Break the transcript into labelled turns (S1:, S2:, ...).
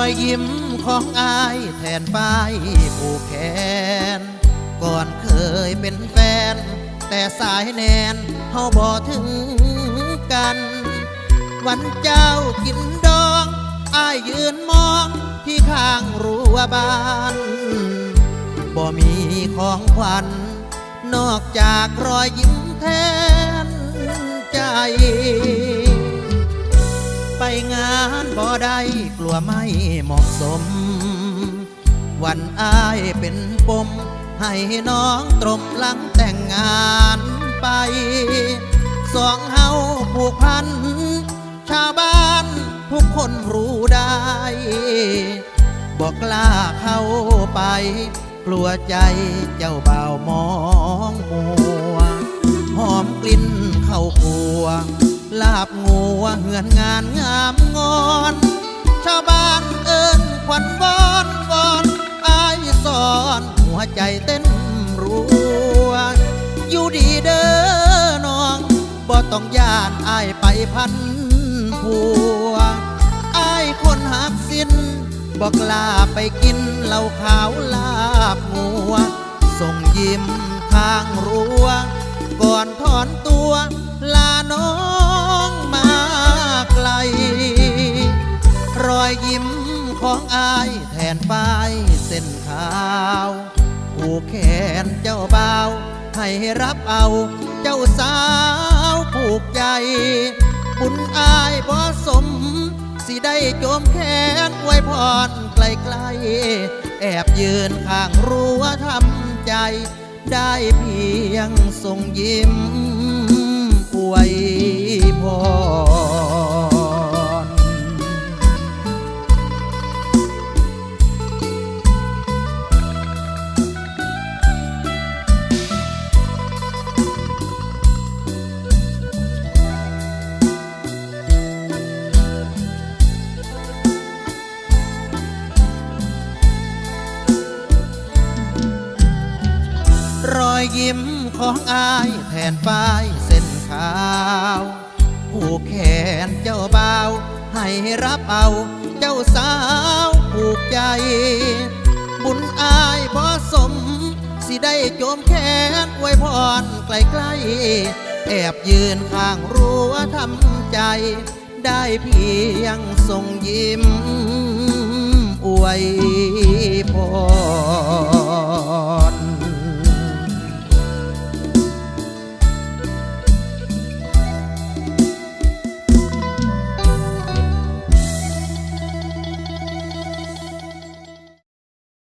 S1: อยยิ้มของอายแทนป้ายผูกแขน ก่อนเคยเป็นแฟน แต่สายแนนเฮาบ่ถึงกัน วันเจ้ากินดองอายยืนมองที่ข้างรั้วบ้านบ่มีของขวัญนอกจากรอยยิ้มแทนใจ งานบ่ได้กลัวไม่เหมาะสม วันอายเป็นปม ให้น้องตรมหลังแต่งงานไป สองเฮาผูกพัน ชาวบ้านทุกคนรู้ได้ บอกกล้าเข้าไป กลัวใจเจ้าบ่าวมองมัว หอมกลิ่นเข้าครัว ลาบงัวเหือนงานงามงอน ชาวบ้านเอิญควันวอนวอนอายสอนหัวใจเต้นรัว อยู่ดีเด้อน้องบ่ต้องย่านอายไปพันผัวอายคนหักสิ้นบอกลาไปกินเหล้าขาวลาบงัว ส่งยิ้มข้างรั้วก่อนถอนตัวลาน้อง ของอายแทนป้ายเส้นขาวผูกแขนเจ้าบ่าว ให้รับเอาเจ้าสาวผูกใจ บุญอายบ่สม สิได้โจมแขนไว้พรไกลๆ แอบยืนข้างรั้วทำใจ ได้เพียงส่งยิ้มอวยพร อยยิ้มของอายแทนป้ายเส้นขาวผูกแขนเจ้าบ่าว ให้รับเอาเจ้าสาวผูกใจ บุญอายพอสม สิได้โจมแขนไว้พรไกลๆ แอบยืนข้างรั้วทำใจ ได้เพียงส่งยิ้มอวย